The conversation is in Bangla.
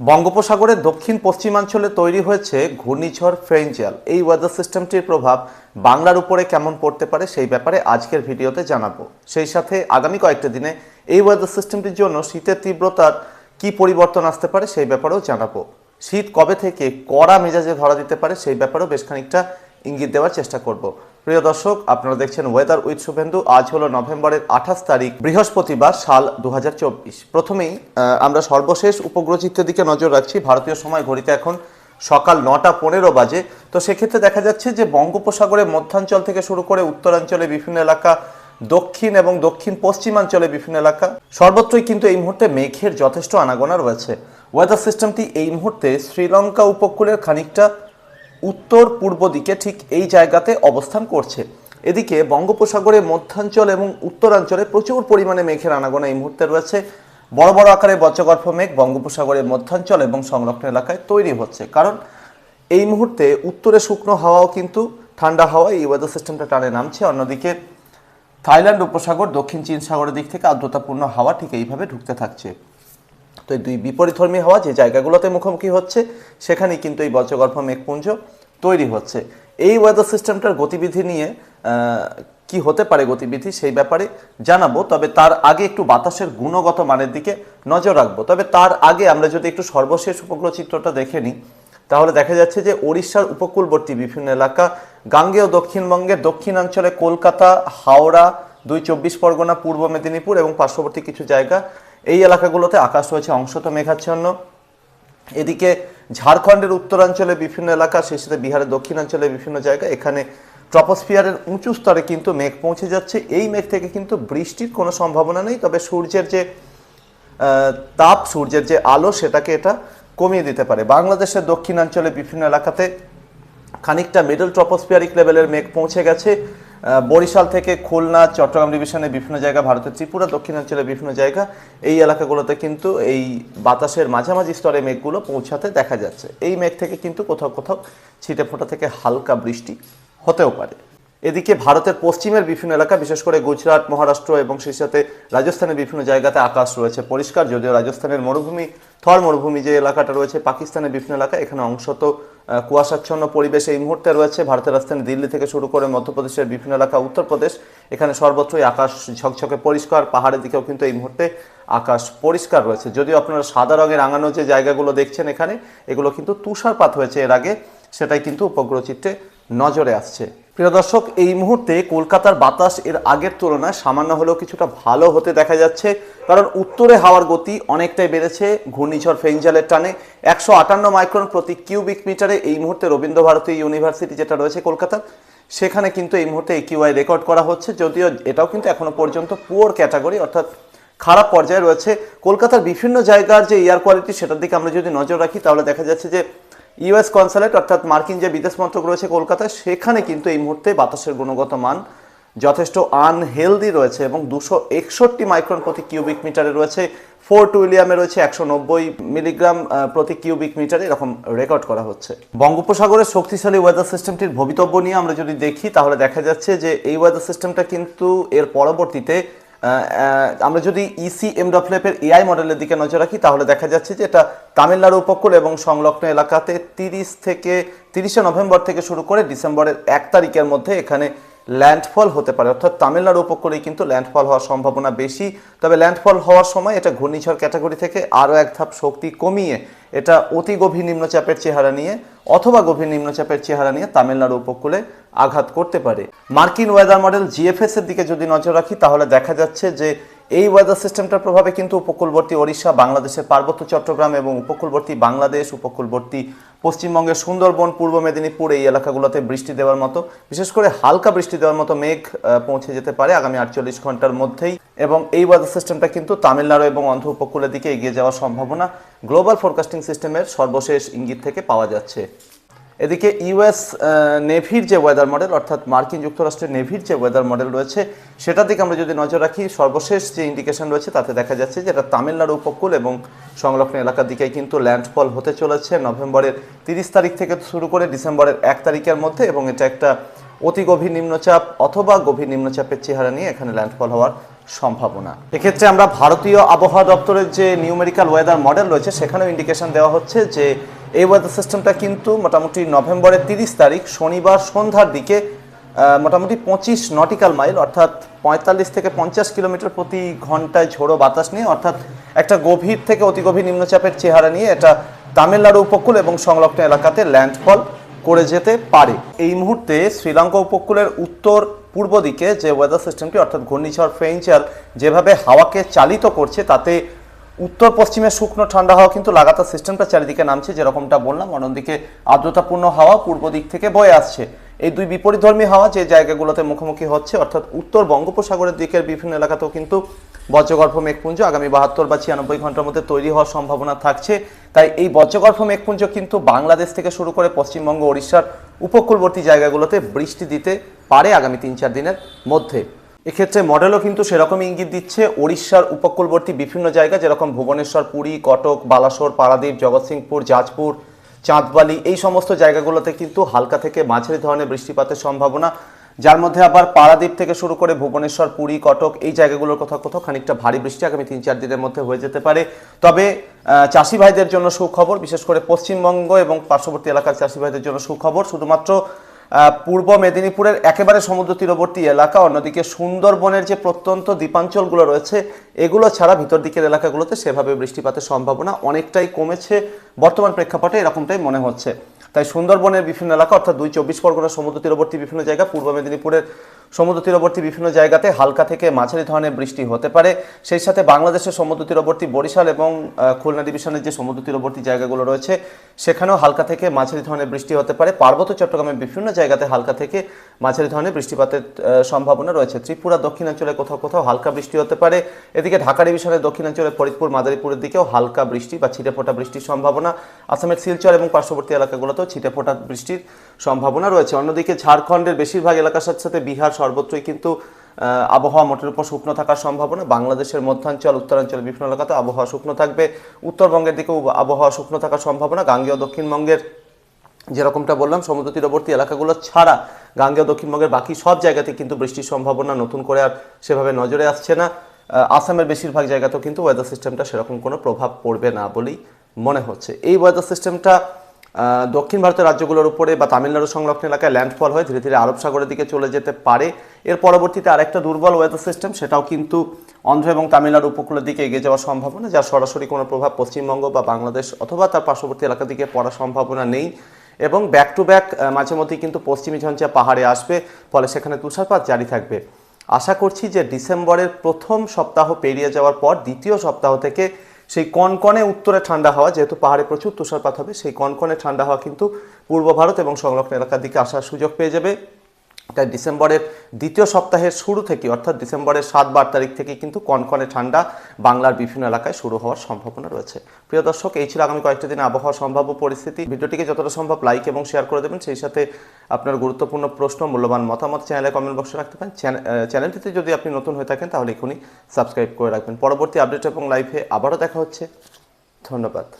বঙ্গোপসাগরের দক্ষিণ পশ্চিমাঞ্চলে তৈরি হয়েছে ঘূর্ণিঝড় ফ্রেঞ্জাল এই ওয়েদার সিস্টেমটির প্রভাব বাংলার উপরে কেমন পড়তে পারে সেই ব্যাপারে আজকের ভিডিওতে জানাব। সেই সাথে আগামী কয়েকটা দিনে এই ওয়েদার সিস্টেমটির জন্য শীতের তীব্রতার কি পরিবর্তন আসতে পারে সেই ব্যাপারেও জানাব। শীত কবে থেকে কড়া মেজাজে ধরা দিতে পারে সেই ব্যাপারেও বেশ খানিকটা ইঙ্গিত দেওয়ার চেষ্টা করব। প্রিয় দর্শক, আপনারা দেখছেন ওয়েদার উইথ শুভেন্দু। আজ হলো নভেম্বরের আঠাশ তারিখ, বৃহস্পতিবার, সাল দুহাজার চব্বিশ। প্রথমেই আমরা সর্বশেষ উপগ্রহ চিত্রের দিকে নজর রাখছি। ভারতীয় সময় ঘড়িতে এখন সকাল নটা পনেরো বাজে। তো সেক্ষেত্রে দেখা যাচ্ছে যে বঙ্গোপসাগরের মধ্যাঞ্চল থেকে শুরু করে উত্তরাঞ্চলে বিভিন্ন এলাকা, দক্ষিণ এবং দক্ষিণ পশ্চিমাঞ্চলে বিভিন্ন এলাকা, সর্বত্রই কিন্তু এই মুহূর্তে মেঘের যথেষ্ট আনাগোনা রয়েছে। ওয়েদার সিস্টেমটি এই মুহূর্তে শ্রীলঙ্কা উপকূলের খানিকটা উত্তর পূর্ব দিকে ঠিক এই জায়গাতে অবস্থান করছে। এদিকে বঙ্গোপসাগরের মধ্যাঞ্চল এবং উত্তরাঞ্চলে প্রচুর পরিমাণে মেঘের আনাগোনা এই মুহূর্তে রয়েছে। বড় বড় আকারে বজ্রগর্ভ মেঘ বঙ্গোপসাগরের মধ্যাঞ্চল এবং সংলগ্ন এলাকায় তৈরি হচ্ছে। কারণ এই মুহূর্তে উত্তরে শুকনো হাওয়াও কিন্তু ঠান্ডা হাওয়া এই ওয়েদার সিস্টেমটা টানে নামছে। অন্যদিকে থাইল্যান্ড উপসাগর, দক্ষিণ চীন সাগরের দিক থেকে আর্দ্রতাপূর্ণ হাওয়া ঠিক এইভাবে ঢুকতে থাকছে। তো এই দুই বিপরীতধর্মী হওয়া যে জায়গাগুলোতে মুখোমুখি হচ্ছে, সেখানেই কিন্তু এই বজ্রগর্ভ মেঘপুঞ্জ তৈরি হচ্ছে। এই ওয়েদার সিস্টেমটার গতিবিধি নিয়ে কি হতে পারে গতিবিধি সেই ব্যাপারে জানাব, তবে তার আগে একটু বাতাসের গুণগত মানের দিকে নজর রাখব। তবে তার আগে আমরা যদি একটু সর্বশেষ উপগ্রহ চিত্রটা দেখে নিই, তাহলে দেখা যাচ্ছে যে ওড়িশার উপকূলবর্তী বিভিন্ন এলাকা, গাঙ্গেয় দক্ষিণবঙ্গের দক্ষিণাঞ্চলে কলকাতা, হাওড়া, দুই চব্বিশ পরগনা, পূর্ব মেদিনীপুর এবং পার্শ্ববর্তী কিছু জায়গা এই এলাকাগুলোতে আকাশ রয়েছে অংশত মেঘাচ্ছন্ন। এদিকে ঝাড়খণ্ডের উত্তরাঞ্চলে বিভিন্ন এলাকা, সেই সাথে বিহারের দক্ষিণাঞ্চলে বিভিন্ন জায়গা এখানে ট্রপোস্ফিয়ারের উঁচু স্তরে কিন্তু মেঘ পৌঁছে যাচ্ছে। এই মেঘ থেকে কিন্তু বৃষ্টির কোনো সম্ভাবনা নেই, তবে সূর্যের যে তাপ, সূর্যের যে আলো, সেটাকে এটা কমিয়ে দিতে পারে। বাংলাদেশের দক্ষিণাঞ্চলে বিভিন্ন এলাকাতে খানিকটা মিডল ট্রপোস্ফিয়ারিক লেভেলের মেঘ পৌঁছে গেছে। বরিশাল থেকে খুলনা, চট্টগ্রাম ডিভিশনের বিভিন্ন জায়গা, ভারতের ত্রিপুরা দক্ষিণাঞ্চলের বিভিন্ন জায়গা। এই এলাকাগুলোতে কিন্তু এই বাতাসের মাঝামাঝি স্তরে মেঘগুলো পৌঁছাতে দেখা যাচ্ছে। এই মেঘ থেকে কিন্তু কোথাও কোথাও ছিটে ফোঁটা থেকে হালকা বৃষ্টি হতেও পারে। এদিকে ভারতের পশ্চিমের বিভিন্ন এলাকা, বিশেষ করে গুজরাট, মহারাষ্ট্র এবং সেই সাথে রাজস্থানের বিভিন্ন জায়গাতে আকাশ রয়েছে পরিষ্কার, যদিও রাজস্থানের মরুভূমি, থর মরুভূমি যে এলাকাটা রয়েছে, পাকিস্তানের বিভিন্ন এলাকা, এখানে অংশত কুয়াশাচ্ছন্ন পরিবেশ এই মুহূর্তে রয়েছে। ভারতের রাজধানী দিল্লি থেকে শুরু করে মধ্যপ্রদেশের বিভিন্ন এলাকা উত্তরপ্রদেশ। এখানে সর্বত্রই আকাশ ঝকঝকে পরিষ্কার, পাহাড়ের দিকেও কিন্তু এই মুহূর্তে আকাশ পরিষ্কার রয়েছে। যদিও আপনারা সাদা রঙের রাঙানো যে জায়গাগুলো দেখছেন এখানে, এগুলো কিন্তু তুষারপাত হয়েছে এর আগে। সেটাই কিন্তু উপগ্রহ চিত্রে নজরে আসছে। প্রিয় দর্শক, এই মুহূর্তে কলকাতার বাতাস এর আগের তুলনায় সামান্য হলেও কিছুটা ভালো হতে দেখা যাচ্ছে। কারণ উত্তরে হাওয়ার গতি অনেকটাই বেড়েছে, ঘূর্ণিঝড় ফেঞ্জালের টানে একশো আটান্ন মাইক্রন প্রতি কিউবিক মিটারে এই মুহূর্তে রবীন্দ্রভারতী ইউনিভার্সিটি যেটা রয়েছে কলকাতার, সেখানে কিন্তু এই মুহূর্তে একিউআই রেকর্ড করা হচ্ছে। যদিও এটাও কিন্তু এখনও পর্যন্ত পুয়ার ক্যাটাগরি, অর্থাৎ খারাপ পর্যায়ে রয়েছে। কলকাতার বিভিন্ন জায়গার যে এয়ার কোয়ালিটি সেটার দিকে আমরা যদি নজর রাখি, তাহলে দেখা যাচ্ছে যে ইউএস কনসালেট অর্থাৎ মার্কিন যে বিদেশ মন্ত্রক রয়েছে কলকাতায়, সেখানে কিন্তু এই মুহূর্তে বাতাসের গুণগত মান যথেষ্ট আনহেলদি রয়েছে এবং দুশো একষট্টি মাইক্রন প্রতি কিউবিক মিটারে রয়েছে। ফোর্ট উইলিয়ামে রয়েছে একশো নব্বই মিলিগ্রাম প্রতি কিউবিক মিটারে এরকম রেকর্ড করা হচ্ছে। বঙ্গোপসাগরের শক্তিশালী ওয়েদার সিস্টেমটির ভবিতব্য নিয়ে আমরা যদি দেখি, তাহলে দেখা যাচ্ছে যে এই ওয়েদার সিস্টেমটা কিন্তু এর পরবর্তীতে আমরা যদি ইসি এমডব্লিউএফের এআই মডেলের দিকে নজর রাখি, তাহলে দেখা যাচ্ছে যে এটা তামিলনাড়ু উপকূল এবং সংলগ্ন এলাকাতে তিরিশ থেকে তিরিশে নভেম্বর থেকে শুরু করে ডিসেম্বরের এক তারিখের মধ্যে এখানে ল্যান্ডফল হতে পারে। অর্থাৎ তামিলনাড়ু উপকূলেই কিন্তু ল্যান্ডফল হওয়ার সম্ভাবনা বেশি। তবে ল্যান্ডফল হওয়ার সময় এটা ঘূর্ণিঝড় ক্যাটাগরি থেকে আরও এক ধাপ শক্তি কমিয়ে এটা অতি গভীর নিম্নচাপের চেহারা নিয়ে অথবা গভীর নিম্নচাপের চেহারা নিয়ে তামিলনাড়ু উপকূলে আঘাত করতে পারে। মার্কিন ওয়েদার মডেল জিএফএস এর দিকে যদি নজর রাখি, তাহলে দেখা যাচ্ছে যে এই ওয়েদার সিস্টেমটার প্রভাবে কিন্তু উপকূলবর্তী ওড়িশা, বাংলাদেশের পার্বত্য চট্টগ্রাম এবং উপকূলবর্তী বাংলাদেশ, উপকূলবর্তী পশ্চিমবঙ্গের সুন্দরবন, পূর্ব মেদিনীপুর এই এলাকাগুলোতে বৃষ্টি দেওয়ার মতো, বিশেষ করে হালকা বৃষ্টি দেওয়ার মতো মেঘ পৌঁছে যেতে পারে আগামী আটচল্লিশ ঘণ্টার মধ্যেই এবং এই ওয়েদার সিস্টেমটা কিন্তু তামিলনাড়ু এবং অন্ধ্র উপকূলের দিকে এগিয়ে যাওয়ার সম্ভাবনা গ্লোবাল ফোরকাস্টিং সিস্টেমের সর্বশেষ ইঙ্গিত থেকে পাওয়া যাচ্ছে। এদিকে ইউএস নেভির যে ওয়েদার মডেল অর্থাৎ মার্কিন যুক্তরাষ্ট্রের নেভির যে ওয়েদার মডেল রয়েছে, সেটার দিকে আমরা যদি নজর রাখি, সর্বশেষ যে ইন্ডিকেশন রয়েছে, তাতে দেখা যাচ্ছে যে এটা তামিলনাড়ু উপকূল এবং সংলগ্ন এলাকার দিকে কিন্তু ল্যান্ডফল হতে চলেছে নভেম্বরের তিরিশ তারিখ থেকে শুরু করে ডিসেম্বরের এক তারিখের মধ্যে এবং এটা একটা অতি গভীর নিম্নচাপ অথবা গভীর নিম্নচাপের চেহারা নিয়ে এখানে ল্যান্ডফল হওয়ার সম্ভাবনা। এক্ষেত্রে আমরা ভারতীয় আবহাওয়া দপ্তরের যে নিউমেরিক্যাল ওয়েদার মডেল রয়েছে, সেখানেও ইন্ডিকেশন দেওয়া হচ্ছে যে এই ওয়েদার সিস্টেমটা কিন্তু মোটামুটি নভেম্বরের তিরিশ তারিখ, শনিবার সন্ধ্যার দিকে মোটামুটি পঁচিশ নটিক্যাল মাইল অর্থাৎ পঁয়তাল্লিশ থেকে পঞ্চাশ কিলোমিটার প্রতি ঘন্টায় ঝোড়ো বাতাস নিয়ে, অর্থাৎ একটা গভীর থেকে অতি গভীর নিম্নচাপের চেহারা নিয়ে এটা তামিলনাড়ু উপকূল এবং সংলগ্ন এলাকাতে ল্যান্ডফল করে যেতে পারে। এই মুহূর্তে শ্রীলঙ্কা উপকূলের উত্তর পূর্ব দিকে যে ওয়েদার সিস্টেমটি অর্থাৎ ঘূর্ণিঝড় ফেইঞ্চাল যেভাবে হাওয়াকে চালিত করছে, তাতে উত্তর পশ্চিমে শুকনো ঠান্ডা হাওয়া কিন্তু লাগাতার সিস্টেমটা চারিদিকে নামছে, যেরকমটা বললাম। অন্যদিকে আর্দ্রতাপূর্ণ হাওয়া পূর্ব দিক থেকে বয়ে আসছে। এই দুই বিপরীতধর্মী হাওয়া যে জায়গাগুলোতে মুখোমুখি হচ্ছে, অর্থাৎ উত্তর বঙ্গোপসাগরের দিকের বিভিন্ন এলাকাতেও কিন্তু বজ্রগর্ভ মেঘপুঞ্জ আগামী বাহাত্তর বা ছিয়ানব্বই ঘণ্টার মধ্যে তৈরি হওয়ার সম্ভাবনা থাকছে। তাই এই বজ্রগর্ভ মেঘপুঞ্জ কিন্তু বাংলাদেশ থেকে শুরু করে পশ্চিমবঙ্গ, ওড়িশার উপকূলবর্তী জায়গাগুলোতে বৃষ্টি দিতে পারে আগামী তিন চার দিনের মধ্যে। এক্ষেত্রে মডেলও কিন্তু সেরকম ইঙ্গিত দিচ্ছে। ওড়িশার উপকূলবর্তী বিভিন্ন জায়গা, যেরকম ভুবনেশ্বর, পুরী, কটক, বালাসোর পারাদ্বীপ জগৎসিংপুর যাজপুর, চাঁদবালি, এই সমস্ত জায়গাগুলোতে কিন্তু হালকা থেকে মাঝারি ধরনের বৃষ্টিপাতের সম্ভাবনা যার মধ্যে আবার পারাদ্বীপ থেকে শুরু করে ভুবনেশ্বর, পুরী, কটক এই জায়গাগুলোর কোথাও কোথাও খানিকটা ভারী বৃষ্টি আগামী তিন চার দিনের মধ্যে হয়ে যেতে পারে। তবে চাষি ভাইদের জন্য সুখবর, বিশেষ করে পশ্চিমবঙ্গ এবং পার্শ্ববর্তী এলাকার চাষি ভাইদের জন্য সুখবর, শুধুমাত্র পূর্ব মেদিনীপুরের একেবারে সমুদ্র তীরবর্তী এলাকা, অন্যদিকে সুন্দরবনের যে প্রত্যন্ত দ্বীপাঞ্চলগুলো রয়েছে, এগুলো ছাড়া ভিতর দিকের এলাকাগুলোতে সেভাবে বৃষ্টিপাতের সম্ভাবনা অনেকটাই কমেছে। বর্তমান প্রেক্ষাপটে এরকমটাই মনে হচ্ছে। তাই সুন্দরবনের বিভিন্ন এলাকা অর্থাৎ দুই চব্বিশ পরগনা সমুদ্র তীরবর্তী বিভিন্ন জায়গা পূর্ব মেদিনীপুরের সমুদ্র তীরবর্তী বিভিন্ন জায়গাতে হালকা থেকে মাঝারি ধরনের বৃষ্টি হতে পারে। সেই সাথে বাংলাদেশের সমুদ্র তীরবর্তী বরিশাল এবং খুলনা ডিভিশনের যে সমুদ্র তীরবর্তী জায়গাগুলো রয়েছে, সেখানেও হালকা থেকে মাঝারি ধরনের বৃষ্টি হতে পারে। পার্বত্য চট্টগ্রামের বিভিন্ন জায়গাতে হালকা থেকে মাঝারি ধরনের বৃষ্টিপাতের সম্ভাবনা রয়েছে। ত্রিপুরা দক্ষিণাঞ্চলে কোথাও কোথাও হালকা বৃষ্টি হতে পারে। এদিকে ঢাকা ডিভিশনের দক্ষিণাঞ্চলে ফরিদপুর, মাদারীপুরের দিকেও হালকা বৃষ্টি বা ছিটেফোঁটা বৃষ্টির সম্ভাবনা। আসামের শিলচর এবং পার্শ্ববর্তী এলাকাগুলোতেও ছিটেফোঁটা বৃষ্টির সম্ভাবনা রয়েছে। অন্যদিকে ঝাড়খণ্ডের বেশিরভাগ এলাকার সাথে সাথে বিহার সর্বত্রই কিন্তু আবহাওয়া মোটের উপর শুকনো থাকার সম্ভাবনা। বাংলাদেশের মধ্যাঞ্চল উত্তরাঞ্চলের বিভিন্ন এলাকাতে আবহাওয়া শুকনো থাকবে। উত্তরবঙ্গের দিকেও আবহাওয়া শুকনো থাকার সম্ভাবনা। গাঙ্গেয় দক্ষিণবঙ্গের যেরকমটা বললাম সমুদ্র তীরবর্তী এলাকাগুলো ছাড়া গাঙ্গেয় দক্ষিণবঙ্গের বাকি সব জায়গাতে কিন্তু বৃষ্টির সম্ভাবনা নতুন করে আর সেভাবে নজরে আসছে না। আসামের বেশিরভাগ জায়গাতেও কিন্তু ওয়েদার সিস্টেমটা সেরকম কোনো প্রভাব পড়বে না বলেই মনে হচ্ছে। এই ওয়েদার সিস্টেমটা দক্ষিণ ভারতের রাজ্যগুলোর উপরে বা তামিলনাড়ু সংলগ্ন এলাকায় ল্যান্ডফল হয়ে ধীরে ধীরে আরব সাগরের দিকে চলে যেতে পারে। এর পরবর্তীতে আরেকটা দুর্বল ওয়েদার সিস্টেম সেটাও কিন্তু অন্ধ্র এবং তামিলনাড়ু উপকূলের দিকে এগিয়ে যাওয়ার সম্ভাবনা, যার সরাসরি কোনো প্রভাব পশ্চিমবঙ্গ বা বাংলাদেশ অথবা তার পার্শ্ববর্তী এলাকার দিকে পড়ার সম্ভাবনা নেই। এবং ব্যাক টু ব্যাক মাঝে মধ্যেই কিন্তু পশ্চিমী ঝঞ্ঝা পাহাড়ে আসবে, ফলে সেখানে তুষারপাত জারি থাকবে। আশা করছি যে ডিসেম্বরের প্রথম সপ্তাহ পেরিয়ে যাওয়ার পর দ্বিতীয় সপ্তাহ থেকে সেই কনকনে উত্তরে ঠান্ডা হওয়া, যেহেতু পাহাড়ে প্রচুর তুষারপাত হবে, সেই কনকনে ঠান্ডা হওয়া কিন্তু পূর্ব ভারত এবং সংলগ্ন এলাকার দিকে আসার সুযোগ পেয়ে যাবে। তাই ডিসেম্বরের দ্বিতীয় সপ্তাহের শুরু থেকে, অর্থাৎ ডিসেম্বরের সাত বার তারিখ থেকে কিন্তু কনকনে ঠান্ডা বাংলার বিভিন্ন এলাকায় শুরু হওয়ার সম্ভাবনা রয়েছে। প্রিয় দর্শক, এই ছিল আগামী কয়েকটি দিন আবহাওয়া সম্ভাব্য পরিস্থিতি। ভিডিওটিকে যতটা সম্ভব লাইক এবং শেয়ার করে দেবেন। সেই সাথে আপনার গুরুত্বপূর্ণ প্রশ্ন, মূল্যবান মতামত চ্যানেলে কমেন্ট বক্সে রাখতে পারেন। চ্যানে- চ্যানেলটিতে যদি আপনি নতুন হয়ে থাকেন, তাহলে এখনই সাবস্ক্রাইব করে রাখবেন। পরবর্তী আপডেট এবং লাইভে আবারও দেখা হচ্ছে। ধন্যবাদ।